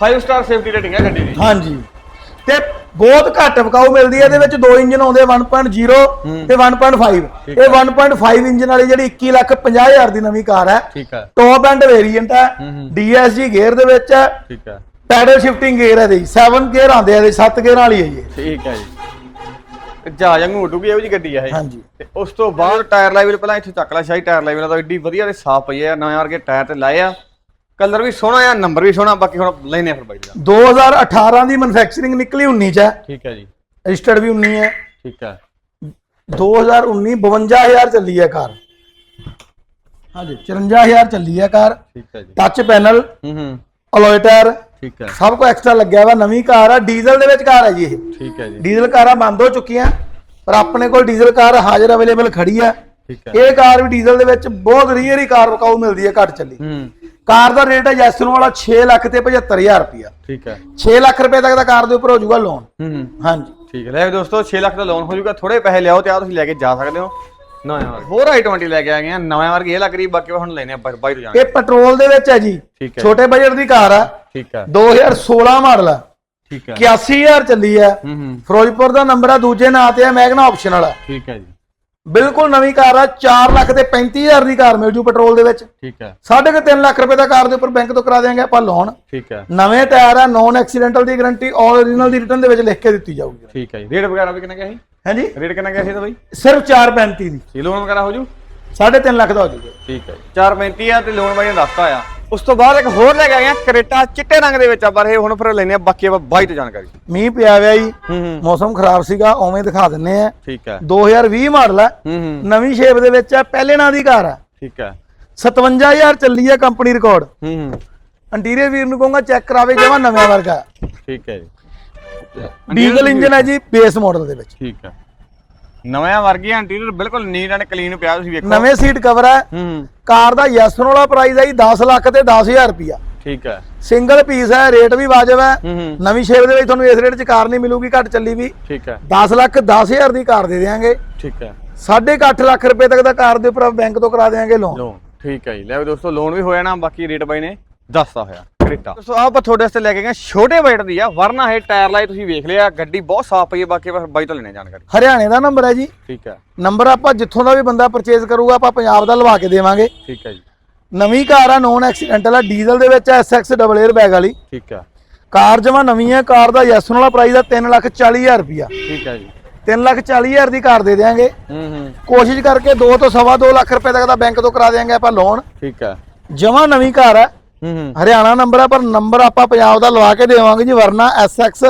A: 5 ਸਟਾਰ ਸੇਫਟੀ ਰੇਟਿੰਗ ਹੈ ਗੱਡੀ ਦੀ।
B: ਹਾਂਜੀ। ਤੇ ਬਹੁਤ ਘੱਟ ਵਿਕਾਊ ਮਿਲਦੀ ਹੈ ਇਹਦੇ ਵਿੱਚ ਦੋ ਇੰਜਨ ਆਉਂਦੇ 1.0 ਤੇ 1.5
A: ਠੀਕ
B: ਇਹ 1.5 ਇੰਜਨ ਵਾਲੀ ਜਿਹੜੀ 21 ਲੱਖ 50000 ਦੀ ਨਵੀਂ ਕਾਰ ਹੈ।
A: ਠੀਕ ਹੈ।
B: ਟੌਪ ਐਂਡ ਵੇਰੀਐਂਟ ਹੈ। DSG ਗੇਅਰ ਦੇ ਵਿੱਚ ਹੈ।
A: ਠੀਕ ਹੈ।
B: ਪੈਡਲ ਸ਼ਿਫਟਿੰਗ ਗੇਅਰ ਹੈ ਜੀ 7 ਗੇਅਰ ਆਉਂਦੇ ਆ ਇਹਦੇ 7 ਗੇਅਰ ਵਾਲੀ ਹੈ ਜੀ।
A: ਠੀਕ ਹੈ ਜੀ। ਜਹਾਜ਼ ਵਾਂਗੂ ਉੱਡੂਗੀ ਇਹੋ ਜੀ ਗੱਡੀ ਆ ਇਹ।
B: ਹਾਂਜੀ।
A: ਤੇ ਉਸ ਤੋਂ ਬਾਅਦ ਟਾਇਰ ਲੈਵਲ ਪਹਿਲਾਂ ਇੱਥੇ ਚੱਕ ਲੈ ਸ਼ਾਹੀ ਟਾਇਰ ਲੈਵਲ ਤਾਂ ਏਡੀ ਵਧੀਆ ਤੇ ਸਾਫ਼ ਪਈ ਆ ਨਵੇਂ ਵਰਗੇ ਟਾਇਰ ਤੇ ਲਾਏ ਆ। ਕਲਰ ਵੀ ਸੋਹਣਾ ਆ ਨੰਬਰ ਵੀ ਸੋਹਣਾ ਬਾਕੀ ਹੁਣ ਲੈਨੇ ਫਿਰ ਬਾਈ ਦਾ
B: 2018 ਦੀ ਮੈਨੂਫੈਕਚਰਿੰਗ ਨਿਕਲੀ 19 ਚ ਹੈ।
A: ਠੀਕ ਹੈ ਜੀ।
B: ਰਜਿਸਟਰਡ ਵੀ 19 ਹੈ।
A: ਠੀਕ ਹੈ।
B: 2019 52000 ਚੱਲੀ ਹੈ ਕਾਰ। ਹਾਂਜੀ 54000 ਚੱਲੀ ਹੈ ਕਾਰ।
A: ਠੀਕ ਹੈ ਜੀ।
B: ਟੱਚ ਪੈਨਲ
A: ਹੂੰ ਹੂੰ।
B: ਅਲੋਏ ਟਾਇਰ
A: ਠੀਕ ਹੈ।
B: ਸਭ ਕੁਝ ਐਕਸਟਰਾ ਲੱਗਿਆ ਵਾ ਨਵੀਂ ਕਾਰ ਆ ਡੀਜ਼ਲ ਦੇ ਵਿੱਚ ਕਾਰ ਹੈ ਜੀ ਇਹ।
A: ਠੀਕ ਹੈ ਜੀ।
B: ਡੀਜ਼ਲ ਕਾਰਾਂ ਬੰਦ ਹੋ ਚੁੱਕੀਆਂ ਪਰ ਆਪਣੇ ਕੋਲ ਡੀਜ਼ਲ ਕਾਰ ਹਾਜ਼ਰ ਅਵੇਲੇਬਲ ਖੜੀ ਆ।
A: ਠੀਕ ਹੈ।
B: ਇਹ ਕਾਰ ਵੀ ਡੀਜ਼ਲ ਦੇ ਵਿੱਚ ਬਹੁਤ ਰੀਅਰ ਹੀ ਕਾਰ ਵਿਕਾਊ ਮਿਲਦੀ ਹੈ ਘੱਟ ਚੱਲੀ।
A: ਹੂੰ।
B: ਕਾਰ ਦਾ ਰੇਟ ਹੈ ਜੈਸਨ ਵਾਲਾ 6 ਲੱਖ ਤੇ 75000 ਰੁਪਿਆ
A: ਠੀਕ ਹੈ।
B: 6 ਲੱਖ ਰੁਪਏ ਤੱਕ ਦਾ ਕਾਰ ਦੇ ਉੱਪਰ ਹੋ ਜਾਊਗਾ ਲੋਨ
A: ਹੂੰ।
B: ਹਾਂਜੀ।
A: ਠੀਕ ਹੈ। ਲੈ ਦੋਸਤੋ 6 ਲੱਖ ਦਾ ਲੋਨ ਹੋ ਜਾਊਗਾ। ਥੋੜੇ ਪੈਸੇ ਲਿਆਓ ਤੇ ਆ ਤੁਸੀਂ ਲੈ ਕੇ ਜਾ ਸਕਦੇ ਹੋ। ਨਵਾਂ ਵਰਗ ਹੋਰ i20 ਲੈ ਕੇ ਆ ਗਏ ਆ ਨਵਾਂ ਵਰਗ ਇਹ ਲੱਗ ਰਹੀ ਬਾਕੀ ਹੁਣ ਲੈਨੇ ਆ ਬਾਈ ਤੋਂ ਜਾਣ
B: ਇਹ ਪੈਟਰੋਲ ਦੇ ਵਿੱਚ ਹੈ ਜੀ
A: ਠੀਕ ਹੈ।
B: ਛੋਟੇ ਬਜਟ ਦੀ ਕਾਰ ਆ।
A: ਠੀਕ ਹੈ।
B: 2016 ਮਾਡਲ ਆ।
A: ਠੀਕ ਹੈ।
B: 81000 ਚੱਲੀ ਆ।
A: ਹੂੰ ਹੂੰ।
B: ਫਿਰੋਜ਼ਪੁਰ ਦਾ ਨੰਬਰ ਆ ਦੂਜੇ ਨਾਂ ਤੇ ਆ ਮੈਗਨਾ ਆਪਸ਼ਨਲ ਆ।
A: ਠੀਕ ਹੈ ਜੀ।
B: ਬਿਲਕੁਲ ਨਵੀਂ ਕਾਰ ਆ 4 ਲੱਖ ਤੇ 35000 ਦੀ ਕਾਰ ਮਿਲ ਜੂ ਪੈਟਰੋਲ ਦੇ ਵਿੱਚ।
A: ਠੀਕ ਹੈ।
B: ਸਾਢੇ ਕੁ ਲੱਖ ਰੁਪਏ ਦਾ ਕਾਰ ਦੇ ਉੱਪਰ ਬੈਂਕ ਤੋਂ ਕਰਾ ਦੇਾਂਗੇ ਆਪਾਂ ਲੋਨ
A: ਠੀਕ ਹੈ।
B: ਨਵੇਂ ਟਾਇਰ ਆ ਨੌਨ ਐਕਸੀਡੈਂਟਲ ਦੀ ਗਾਰੰਟੀ ਆਲ ਓਰੀਜਨਲ ਦੀ ਰਿਟਰਨ ਦੇ ਵਿੱਚ ਲਿਖ ਕੇ ਦਿੱਤੀ ਜਾਊਗੀ।
A: ਠੀਕ ਹੈ ਜੀ। ਰੇਟ ਵਗੈਰਾ ਵੀ ਕਿੰਨਾ ਗਿਆ ਸੀ
B: ਹਾਂਜੀ?
A: ਰੇਟ ਕਿੰਨਾ ਗਿਆ ਸੀ ਇਹਦਾ ਬਾਈ?
B: ਸਿਰਫ 435 ਦੀ।
A: ਸੀ ਲੋਨ ਵਗੈਰਾ ਹੋ ਜੂ?
B: ਸਾਢੇ ਤਿੰਨ ਲੱਖ ਦਾ ਹੋ ਜੂਗਾ।
A: ਠੀਕ ਹੈ ਜੀ। 435 ਆ ਤੇ ਲੋਨ ਬਾਈ ਨੇ ਦੱਸਤਾ ਆ। ਉਸ ਤੋਂ ਬਾਅਦ ਇੱਕ ਹੋਰ ਲੈ ਕੇ ਆਏ ਆ ਕਰੇਟਾ ਚਿੱਟੇ ਰੰਗ ਦੇ ਵਿੱਚ ਆ ਪਰ ਇਹ ਹੁਣ ਫਿਰ ਲੈਨੇ ਆ ਬਾਕੀ ਆਪਾਂ ਬਾਈ ਤੋਂ ਜਾਣਕਾਰੀ।
B: ਮੀਂਹ ਪਿਆ ਹੋਇਆ ਜੀ
A: ਹੂੰ ਹੂੰ।
B: ਮੌਸਮ ਖਰਾਬ ਸੀਗਾ ਉਵੇਂ ਦਿਖਾ ਦਿੰਨੇ ਆ।
A: ਠੀਕ ਹੈ।
B: 2020 ਮਾਡਲ ਆ
A: ਹੂੰ ਹੂੰ।
B: ਨਵੀਂ ਸ਼ੇਪ ਦੇ ਵਿੱਚ ਆ ਪਹਿਲੇ ਨਾਂ ਦੀ ਕਾਰ ਆ
A: ਠੀਕ ਹੈ।
B: 57000 ਚੱਲੀ ਆ ਕੰਪਨੀ ਰਿਕਾਰਡ
A: ਹੂੰ ਹੂੰ।
B: ਇੰਟੀਰੀਅਰ ਵੀਰ ਨੂੰ ਕਹੂੰਗਾ ਚੈੱਕ ਕਰਾਵੇ ਜਮਾ ਨਵਾਂ ਵਰਗਾ
A: ਠੀਕ ਹੈ ਜੀ।
B: ਡੀਜ਼ਲ ਇੰਜਨ ਹੈ ਜੀ ਬੇਸ ਮਾਡਲ ਦੇ ਵਿੱਚ।
A: ਠੀਕ ਹੈ। ਨਵਾਂ ਵਰਗੀ ਇੰਟੀਰੀਅਰ ਬਿਲਕੁਲ ਨੀਟ ਐਂਡ ਕਲੀਨ ਪਿਆ ਤੁਸੀਂ ਵੇਖੋ।
B: ਨਵੇਂ ਸੀਟ ਕਵਰ ਹੈ।
A: ਹੂੰ।
B: ਕਾਰ ਦਾ ਯੈਸਨ ਵਾਲਾ ਪ੍ਰਾਈਸ ਹੈ ਜੀ 10 ਲੱਖ ਤੇ 10000 ਰੁਪਿਆ
A: ਠੀਕ ਹੈ।
B: ਸਿੰਗਲ ਪੀਸ ਹੈ ਰੇਟ ਵੀ ਵਾਜਬ ਹੈ। ਨਵੀਂ ਸ਼ੇਪ ਦੇ ਵਿੱਚ ਤੁਹਾਨੂੰ ਇਸ ਰੇਟ 'ਚ ਕਾਰ ਨਹੀਂ ਮਿਲੂਗੀ ਘੱਟ ਚੱਲੀ ਵੀ।
A: ਠੀਕ ਹੈ।
B: 10 ਲੱਖ 10000 ਦੀ ਕਾਰ ਦੇ ਦੇਵਾਂਗੇ
A: ਠੀਕ ਹੈ।
B: 8.5 ਲੱਖ ਰੁਪਏ ਤੱਕ ਦਾ ਕਾਰ ਦੇ ਉੱਪਰ ਬੈਂਕ ਤੋਂ ਕਰਾ ਦੇਵਾਂਗੇ ਲੋਨ
A: ਠੀਕ ਹੈ ਜੀ। ਲੈ ਵੀ ਦੋਸਤੋ ਲੋਨ ਵੀ ਹੋਇਆ ਨਾ ਬਾਕੀ ਰੇਟ ਬਾਈ ਨੇ ਦੱਸਤਾ ਹੋਇਆ। ਕ੍ਰੇਟਾ। ਦੋਸਤੋ ਆਹ ਆਪਾਂ ਤੁਹਾਡੇ ਵਾਸਤੇ ਲੈ ਕੇ ਗਏ ਛੋਟੇ weight ਦੀ ਆ ਵਰਨਾ ਇਹ ਟਾਇਰ ਲਾਈ ਤੁਸੀਂ ਵੇਖ ਲਿਆ ਗੱਡੀ ਬਹੁਤ ਸਾਫ਼ ਪਈ ਹੈ ਬਾਕੀ ਬਸ ਬਾਈ ਤੋਂ ਲੈਣੇ ਜਾਣਕਾਰੀ।
B: ਹਰਿਆਣੇ ਦਾ ਨੰਬਰ ਹੈ ਜੀ।
A: ਠੀਕ ਹੈ।
B: ਨੰਬਰ ਆਪਾਂ ਜਿੱਥੋਂ ਦਾ ਵੀ ਬੰਦਾ ਪਰਚੇਜ਼ ਕਰੂਗਾ ਆਪਾਂ ਪੰਜਾਬ ਦਾ ਲਵਾ ਕੇ ਦੇਵਾਂਗੇ।
A: ਠੀਕ ਹੈ ਜੀ।
B: ਨਵੀਂ ਕਾਰ ਆ ਨੋਨ ਐਕਸੀਡੈਂਟਲ ਆ ਡੀਜ਼ਲ ਦੇ ਵਿੱਚ ਐਸਐਕਸ ਡਬਲ 에ਅਰ ਬੈਗ ਵਾਲੀ।
A: ਠੀਕ ਹੈ।
B: ਕਾਰ ਜਮਾ ਨਵੀਂ ਹੈ ਕਾਰ ਦਾ ਯੈਸਨ ਵਾਲਾ ਪ੍ਰਾਈਸ ਆ 340000 ਰੁਪਿਆ
A: ਠੀਕ ਹੈ ਜੀ।
B: 340000 ਦੀ ਕਾਰ ਦੇ ਦੇਵਾਂਗੇ
A: ਹੂੰ ਹੂੰ।
B: ਕੋਸ਼ਿਸ਼ ਕਰਕੇ 2 ਤੋਂ ਸਵਾ 2 ਲੱਖ ਰੁਪਏ ਤੱਕ ਦਾ ਬੈਂਕ ਤੋਂ ਕਰਾ ਦੇਵਾਂਗੇ ਆਪਾਂ ਲੋਨ
A: ਠੀਕ ਹੈ।
B: ਜਮਾ ਨਵੀਂ ਕਾਰ ਹੂੰ ਹਰਿਆਣਾ ਨੰਬਰ ਹੈ ਪਰ ਨੰਬਰ ਆਪਾਂ ਪੰਜਾਬ ਦਾ ਲਵਾ ਕੇ ਦੇਵਾਂਗੇ ਜੀ ਵਰਨਾ ਐਸਐਕਸ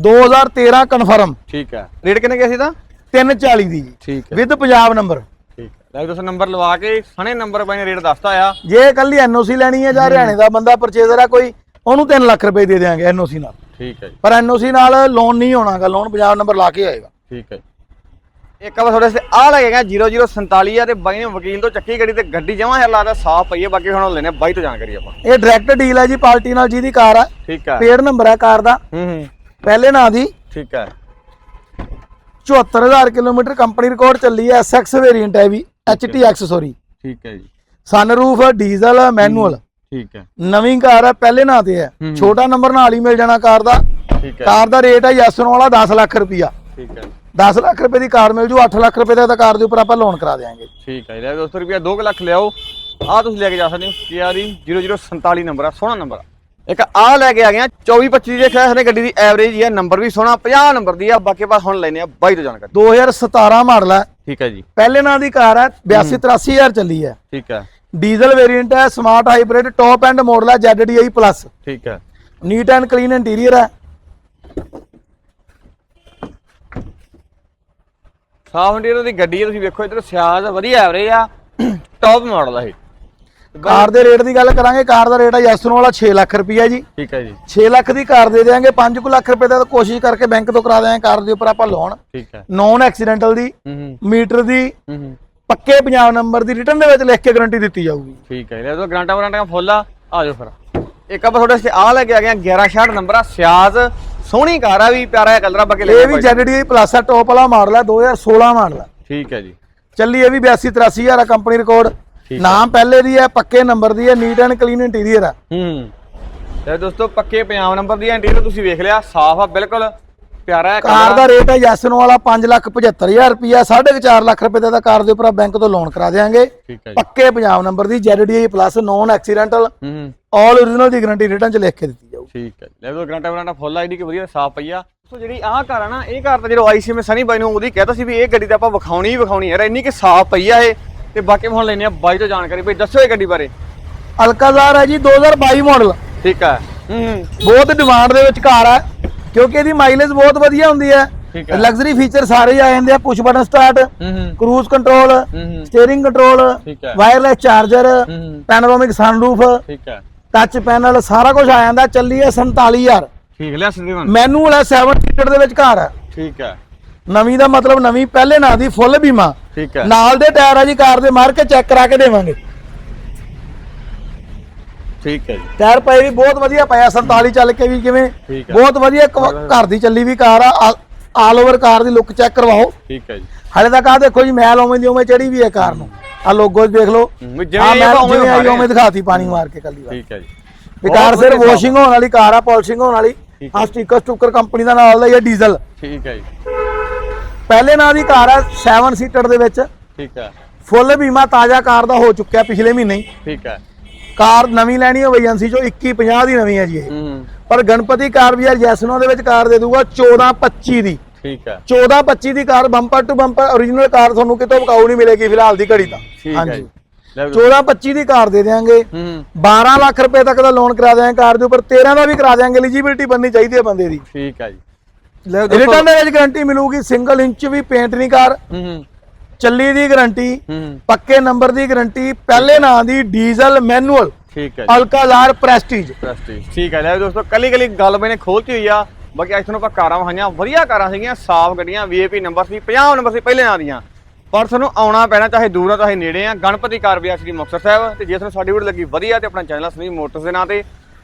B: 2013 ਕਨਫਰਮ
A: ਠੀਕ ਹੈ। ਰੇਟ ਕਿੰਨੇ ਗਿਆ ਸੀ ਤਾਂ
B: 340 ਦੀ ਜੀ।
A: ਠੀਕ ਹੈ।
B: With Punjab number.
A: ਠੀਕ ਹੈ। ਲੈ ਦੋਸਤੋ ਨੰਬਰ ਲਵਾ ਕੇ ਸਣੇ ਨੰਬਰ ਬਾਈ ਨੇ ਰੇਟ ਦੱਸਤਾ ਆ।
B: ਜੇ ਕੱਲੀ ਐਨਓਸੀ ਲੈਣੀ ਹੈ ਜਾਂ ਹਰਿਆਣੇ ਦਾ ਬੰਦਾ ਪਰਚੇਜ਼ਰ ਹੈ ਕੋਈ ਉਹਨੂੰ 3 ਲੱਖ ਰੁਪਏ ਦੇ ਦੇਵਾਂਗੇ ਐਨਓਸੀ ਨਾਲ।
A: ਠੀਕ ਹੈ
B: ਪਰ ਐਨਓਸੀ ਨਾਲ ਲੋਨ ਨਹੀਂ ਹੋਣਾਗਾ ਲੋਨ ਪੰਜਾਬ ਨੰਬਰ ਲਾ ਕੇ ਆਏਗਾ।
A: ਠੀਕ ਹੈ। ਇੱਕ ਆਪਾਂ ਤੁਹਾਡੇ ਵਾਸਤੇ ਆ ਲੈ ਕੇ ਗਏ 0047 ਆ ਤੇ ਬਾਈ ਨੇ ਵਕੀਲ ਤੋਂ ਚੱਕੀ ਗੱਡੀ ਤੇ ਗੱਡੀ ਜਮਾ ਹੈ ਲੱਗਦਾ ਸਾਫ਼ ਪਈ ਹੈ ਬਾਕੀ ਹੁਣ ਲੈਨੇ ਬਾਈ ਤੋਂ ਜਾਣਕਾਰੀ ਆਪਾਂ।
B: ਇਹ ਡਾਇਰੈਕਟ ਡੀਲ ਹੈ ਜੀ ਪਾਰਟੀ ਨਾਲ ਜਿਹਦੀ ਕਾਰ ਆ।
A: ਠੀਕ ਹੈ
B: ਪੇਡ ਨੰਬਰ ਹੈ ਕਾਰ ਦਾ।
A: ਹੂੰ ਹੂੰ।
B: ਪਹਿਲੇ ਨਾਂ ਦੀ
A: ਠੀਕ ਹੈ
B: 74000 ਕਿਲੋਮੀਟਰ ਕੰਪਨੀ ਰਿਕਾਰਡ ਚੱਲੀ ਹੈ ਐਸਐਕਸ ਵੇਰੀਐਂਟ ਹੈ ਵੀ ਐਚਟੀਐਕਸ ਸੌਰੀ
A: ਠੀਕ ਹੈ ਜੀ।
B: ਸਨਰੂਫ ਡੀਜ਼ਲ ਮੈਨੂਅਲ
A: ਠੀਕ ਹੈ
B: ਨਵੀਂ ਕਾਰ ਹੈ ਪਹਿਲੇ ਨਾਂ ਤੇ ਹੈ। ਛੋਟਾ ਨੰਬਰ ਨਾਲ ਹੀ ਮਿਲ ਜਾਣਾ ਕਾਰ ਦਾ।
A: ਠੀਕ ਹੈ
B: ਕਾਰ ਦਾ ਰੇਟ ਹੈ ਯੈਸਨ ਵਾਲਾ 10 ਲੱਖ ਰੁਪਿਆ
A: ਠੀਕ ਹੈ
B: 10 ਲੱਖ ਰੁਪਏ ਦੀ ਕਾਰ ਮਿਲ ਜੂ 8 ਲੱਖ ਰੁਪਏ ਦਾ ਤਾਂ ਕਾਰ ਦੇ ਉੱਪਰ ਆਪਾਂ ਲੋਨ ਕਰਾ ਦੇਵਾਂਗੇ
A: ਠੀਕ ਹੈ ਲੈ 200 ਰੁਪਿਆ 2 ਲੱਖ ਲਿਆਓ। ਆ ਤੁਸੀਂ ਲੈ ਕੇ ਜਾ ਸਕਦੇ ਹੋ ਕੀਆ ਦੀ 0047 ਨੰਬਰ ਆ ਸੋਹਣਾ ਨੰਬਰ ਆ। ਇੱਕ ਆ ਲੈ ਕੇ ਆ ਗਿਆ 24 25 ਦੇ ਖੈਰ ਨੇ ਗੱਡੀ ਦੀ ਐਵਰੇਜ ਹੀ ਨੰਬਰ ਵੀ ਸੋਹਣਾ 50 ਨੰਬਰ ਦੀ ਆ ਬਾਕੀ ਬਸ ਹੁਣ ਲੈਨੇ ਆ ਬਾਈ ਤੋਂ ਜਾਣਕਾਰੀ।
B: 2017 ਮਾਡਲ ਹੈ
A: ਠੀਕ ਹੈ ਜੀ।
B: ਪਹਿਲੇ ਨਾਂ ਦੀ ਕਾਰ ਹੈ। 82 83000 ਚੱਲੀ ਹੈ
A: ਠੀਕ ਹੈ
B: ਡੀਜ਼ਲ ਵੇਰੀਐਂਟ ਹੈ smart hybrid top end model ਹੈ ZDI ਪਲੱਸ
A: ਠੀਕ ਹੈ
B: ਨੀਟ ਐਂਡ ਕਲੀਨ ਇੰਟੀਰੀਅਰ ਹੈ
A: ਸਾਫ਼ ਇੰਟੀਰੀਅਰ ਦੀ ਗੱਡੀ ਹੈ ਤੁਸੀਂ ਵੇਖੋ ਇਧਰ ਸਿਆਜ਼ ਆ, ਵਧੀਆ ਐਵਰੇਜ ਆ ਟੌਪ ਮਾਡਲ ਆ ਇਹ।
B: ਕਾਰ ਦੇ ਰੇਟ ਦੀ ਗੱਲ ਕਰਾਂਗੇ ਕਾਰ ਦਾ ਰੇਟ ਹੈ ਯੈਸਨ ਵਾਲਾ 6 ਲੱਖ ਰੁਪਈਆ ਜੀ।
A: ਠੀਕ ਹੈ ਜੀ।
B: 6 ਲੱਖ ਦੀ ਕਾਰ ਦੇ ਦੇਵਾਂਗੇ 5 ਲੱਖ ਰੁਪਏ ਦਾ ਤਾਂ ਕੋਸ਼ਿਸ਼ ਕਰਕੇ ਬੈਂਕ ਤੋਂ ਕਰਾ ਦੇਵਾਂਗੇ ਕਾਰ ਦੇ ਉੱਪਰ ਆਪਾਂ ਲੋਨ
A: ਠੀਕ ਹੈ।
B: ਨੌਨ ਐਕਸੀਡੈਂਟਲ ਦੀ ਮੀਟਰ ਦੀ ਪੱਕੇ ਪੰਜਾਬ ਨੰਬਰ ਦੀ ਰਿਟਰਨ ਦੇ ਵਿੱਚ ਲਿਖ ਕੇ ਗਾਰੰਟੀ ਦਿੱਤੀ ਜਾਊਗੀ।
A: ਠੀਕ ਹੈ ਲੈ ਤੋ ਗਰਾਂਟਾ ਗਰਾਂਟਾ ਫੁੱਲ ਆ। ਆ ਜਾਓ ਫਿਰ। ਇੱਕ ਆਪਾਂ ਤੁਹਾਡੇ ਆ ਲੈ ਕੇ ਆ ਗਏ 1166 ਨੰਬਰ ਆ ਸਿਆਜ਼ ਸੋਹਣੀ ਕਾਰ ਆ ਵੀ ਪਿਆਰਾ ਕਲਰ ਆ ਬਾਕੀ ਲੈ
B: ਇਹ ਵੀ ZDI ਪਲੱਸ ਆ ਟੌਪ ਵਾਲਾ ਮਾਡਲ ਹੈ 2016 ਮਾਡਲ ਹੈ
A: ਠੀਕ ਹੈ ਜੀ।
B: ਚੱਲੀ ਇਹ ਵੀ 82 83000 ਆ ਕੰਪਨੀ ਰਿਕਾਰਡ ਨਾਮ ਪਹਿਲੇ ਦੀ ਹੈ ਪੱਕੇ ਨੰਬਰ ਦੀ ਹੈ ਨੀਟ ਐਂਡ ਕਲੀਨ ਇੰਟੀਰੀਅਰ ਆ।
A: ਹੂੰ। ਤੇ ਦੋਸਤੋ ਪੱਕੇ ਪੰਜਾਬ ਨੰਬਰ ਦੀ ਇੰਟੀਰੀਅਰ ਤੁਸੀਂ ਵੇਖ ਲਿਆ ਸਾਫ਼ ਆ ਬਿਲਕੁਲ ਪਿਆਰਾ ਹੈ
B: ਕਾਰ ਦਾ ਰੇਟ ਹੈ ਯੈਸਨ ਵਾਲਾ 575000 ਰੁਪਿਆ 4.5 ਲੱਖ ਰੁਪਏ ਦਾ ਕਾਰ ਦੇ ਉੱਪਰ ਬੈਂਕ ਤੋਂ ਲੋਨ ਕਰਾ ਦੇਵਾਂਗੇ ਪੱਕੇ ਪੰਜਾਬ ਨੰਬਰ ਦੀ ZDI plus non accidental all original ਦੀ ਗਾਰੰਟੀ ਰਿਟਰਨ ਚ ਲਿਖ ਕੇ ਦਿੱਤੀ ਜਾਊ
A: ਠੀਕ ਹੈ ਲੈ ਤੋ ਗਰਾਂਟਾ ਗਰਾਂਟਾ ਫੁੱਲ ਆਈਡੀ ਕਿ ਵਧੀਆ ਸਾਫ਼ ਪਈ ਆ। ਸੋ ਜਿਹੜੀ ਆਹ ਕਾਰ ਆ ਨਾ ਇਹ ਕਾਰ ਤਾਂ ਜਦੋਂ ਆਈ ਸੀ ਮੈਂ ਸਨੀ ਬਾਈ ਨੂੰ ਉਹਦੀ ਕਹਿਤਾ ਸੀ ਵੀ ਇਹ ਗੱਡੀ ਤਾਂ ਆਪਾਂ ਵਿਖਾਉਣੀ ਹੀ ਵਿਖਾਉਣੀ ਯਾਰ ਇੰਨੀ ਕਿ ਸਾਫ਼ ਪਈ ਆ ਇਹ। ਤੇ ਬਾਕੀ ਹੁਣ ਲੈਨੇ ਆ ਬਾਈ ਤੋਂ ਜਾਣਕਾਰੀ। ਬਈ ਦੱਸੋ ਇਹ ਗੱਡੀ ਬਾਰੇ।
B: ਅਲਕਾਜ਼ਾਰ ਹੈ ਜੀ 2022 ਮਾਡਲ
A: ਠੀਕ ਹੈ ਹੂੰ।
B: ਬਹੁਤ ਡਿਮਾਂਡ ਦੇ ਵਿੱਚ ਕਾਰ ਹੈ ਕਿਉਂਕਿ ਇਹਦੀ ਮਾਈਲੇਜ ਬਹੁਤ ਵਧੀਆ ਹੁੰਦੀ ਹੈ। ਲਗਜ਼ਰੀ ਫੀਚਰ ਸਾਰੇ ਆ ਜਾਂਦੇ ਆ। Push button start cruise control steering control wireless charger panoramic sunroof
A: ਠੀਕ ਹੈ
B: ਟੱਚ ਪੈਨਲ ਸਾਰਾ ਕੁਝ ਆ ਜਾਂਦਾ ਚੱਲੀ ਹੈ 47000
A: ਠੀਕ ਲਿਆ ਸਿੱਧੀਵਨ
B: ਮੈਨੂਅਲ ਹੈ 7 ਸੀਟਰ ਦੇ ਵਿੱਚ ਕਾਰ ਹੈ।
A: ਠੀਕ ਹੈ।
B: ਨਵੀਂ ਦਾ ਮਤਲਬ ਨਵੀਂ ਪਹਿਲੇ ਨਾਂ ਦੀ ਫੁੱਲ ਬੀਮਾ।
A: ਠੀਕ ਹੈ।
B: ਨਾਲ ਦੇ ਟਾਇਰ ਆ ਜੀ ਕਾਰ ਦੇ ਮਾਰ ਕੇ ਚੈੱਕ ਕਰਾ ਕੇ ਦੇਵਾਂਗੇ।
A: ਠੀਕ ਹੈ ਜੀ।
B: ਟਾਇਰ ਪਏ ਵੀ ਬਹੁਤ ਵਧੀਆ ਪਿਆ 47 ਚੱਲ ਕੇ ਵੀ ਕਿਵੇਂ ਬਹੁਤ ਵਧੀਆ ਘਰ ਦੀ ਚੱਲੀ ਵੀ ਕਾਰ ਆ ਆਲ ਓਵਰ ਕਾਰ ਦੀ ਲੁੱਕ ਚੈੱਕ ਕਰਵਾਓ।
A: ਠੀਕ ਹੈ ਜੀ।
B: ਹਾਲੇ ਤੱਕ ਆ ਦੇਖੋ ਜੀ ਮੈਲ ਉਵੇਂ ਦੀ ਉਵੇਂ ਚੜੀ ਵੀ ਹੈ ਕਾਰ ਨੂੰ। ਆ ਲੋਗੋ ਦੇਖ ਲਓ।
A: ਇਹ
B: ਮੈਲ
A: ਉਵੇਂ
B: ਜਿਵੇਂ ਆਈ ਉਵੇਂ ਦਿਖਾਤੀ ਪਾਣੀ ਮਾਰ ਕੇ ਕੱਲੀ ਵਾਰ।
A: ਠੀਕ ਹੈ ਜੀ।
B: ਇਹ ਕਾਰ
A: ਬਹੁਤ
B: ਸਿਰ
A: ਵਧੀਆ
B: ਵਾਸ਼ਿੰਗ ਹੋਣ ਵਾਲੀ ਕਾਰ ਆ ਪਾਲਿਸ਼ਿੰਗ ਹੋਣ ਵਾਲੀ। ਆ ਸਟicker ਸਟੁੱਕਰ ਕੰਪਨੀ ਦਾ ਨਾਲ ਦਾ ਹੀ ਹੈ ਡੀਜ਼ਲ
A: ਠੀਕ ਹੈ ਜੀ।
B: ਪਹਿਲੇ ਨਾਂ ਦੀ ਕਾਰ ਆ 7 ਸੀਟਰ ਦੇ ਵਿੱਚ।
A: ਠੀਕ ਹੈ।
B: ਫੁੱਲ ਬੀਮਾ ਤਾਜ਼ਾ ਕਾਰ ਦਾ ਹੋ ਚੁੱਕਿਆ ਪਿਛਲੇ ਮਹੀਨੇ ਹੀ।
A: ਠੀਕ ਹੈ।
B: ਕਾਰ ਨਵੀਂ ਲੈਣੀ ਹੋਵੇ ਏਜੰਸੀ ਚੋਂ 2150 ਦੀ ਨਵੀਂ ਹੈ ਜੀ ਇਹ। ਪਰ ਗਣਪਤੀ ਕਾਰ ਵੀ ਯਾਰ ਜੈਸਨੋ ਦੇ ਵਿੱਚ ਕਾਰ ਦੇ ਦੂਗਾ 1425 ਦੀ।
A: ਠੀਕ ਹੈ।
B: 1425 ਦੀ car bumper to bumper origignal car ਤੁਹਾਨੂੰ ਕਿਤੋਂ ਵਿਕਾਊ ਨਹੀਂ ਮਿਲੇਗੀ ਫਿਲਹਾਲ ਦੀ ਘੜੀ ਤਾਂ।
A: ਠੀਕ ਹੈ ਜੀ। ਲੈ ਵੀ
B: 1425 ਦੀ ਕਾਰ ਦੇ
A: ਹੂੰ
B: 12 ਲੱਖ ਰੁਪਏ ਤੱਕ ਦਾ ਲੋਨ ਕਰਾ ਦਿਆਂਗੇ ਕਾਰ ਦੇ ਉੱਪਰ। 13 ਦਾ ਵੀ ਕਰਾ ਦਿਆਂਗੇ ਐਲੀਜੀਬਿਲਟੀ ਬੰਨੀ ਚਾਹੀਦੀ ਹੈ ਬੰਦੇ ਦੀ।
A: ਠੀਕ ਹੈ ਜੀ।
B: ਰਿਟਰਨ ਦੇ ਵਿੱਚ ਗਾਰੰਟੀ ਮਿਲੂਗੀ ਸਿੰਗਲ ਇੰਚ ਵੀ ਪੇਂਟ ਨਹੀਂ ਕਾਰ। ਚੱਲੀ ਦੀ ਗਾਰੰਟੀ ਪੱਕੇ ਨੰਬਰ ਦੀ ਗਾਰੰਟੀ ਪਹਿਲੇ ਨਾਂ ਦੀ ਡੀਜ਼ਲ ਮੈਨੂਅਲ
A: ਠੀਕ ਹੈ
B: ਅਲਕਾਜ਼ਾਰ ਪ੍ਰੈਸਟੀਜ
A: ਪ੍ਰੈਸਟੀਜ ਠੀਕ ਹੈ। ਲੈ ਦੋਸਤੋ ਕੱਲੀ ਕੱਲੀ ਗੱਲ ਮੈਨੇ ਖੋਲਤੀ ਹੋਈ ਆ। ਬਾਕੀ ਅੱਜ ਤੁਹਾਨੂੰ ਆਪਾਂ ਕਾਰਾਂ ਵਹਾਈਆਂ ਵਧੀਆ ਕਾਰਾਂ ਸੀਗੀਆਂ, ਸਾਫ਼ ਗੱਡੀਆਂ ਵੀਆਈਪੀ ਨੰਬਰ ਸੀ 50 ਨੰਬਰ ਸੀ ਪਹਿਲੇ ਨਾਂ ਦੀਆਂ ਪਰ ਤੁਹਾਨੂੰ ਆਉਣਾ ਪੈਣਾ, ਚਾਹੇ ਦੂਰ ਆ, ਚਾਹੇ ਨੇੜੇ ਆ, ਗਣਪਤੀ ਕਾਰ ਬਾਜ਼ਾਰ ਸ੍ਰੀ ਮੁਕਤਸਰ ਸਾਹਿਬ। ਤੇ ਜੇ ਤੁਹਾਨੂੰ ਸਾਡੀ ਵੀਡੀਓ ਲੱਗੀ ਵਧੀਆ ਤੇ ਆਪਣਾ ਚੈਨਲ ਸਨੀ ਮੋਟਰਸ ਦੇ ਨਾਂ ਤੇ,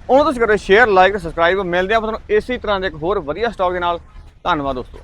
A: ਉਹਨੂੰ ਤੁਸੀਂ ਕਰੋ ਸ਼ੇਅਰ ਲਾਈਕ ਤੇ ਸਬਸਕ੍ਰਾਈਬ ਮਿਲਦੇ ਆ ਆਪਾਂ ਤੁਹਾਨੂੰ ਇਸੇ ਤਰ੍ਹਾਂ ਦੇ ਇੱਕ ਹੋਰ ਵਧੀਆ ਸਟਾਕ ਦੇ ਨਾਲ। ਧੰਨਵਾਦ ਦੋਸਤੋ।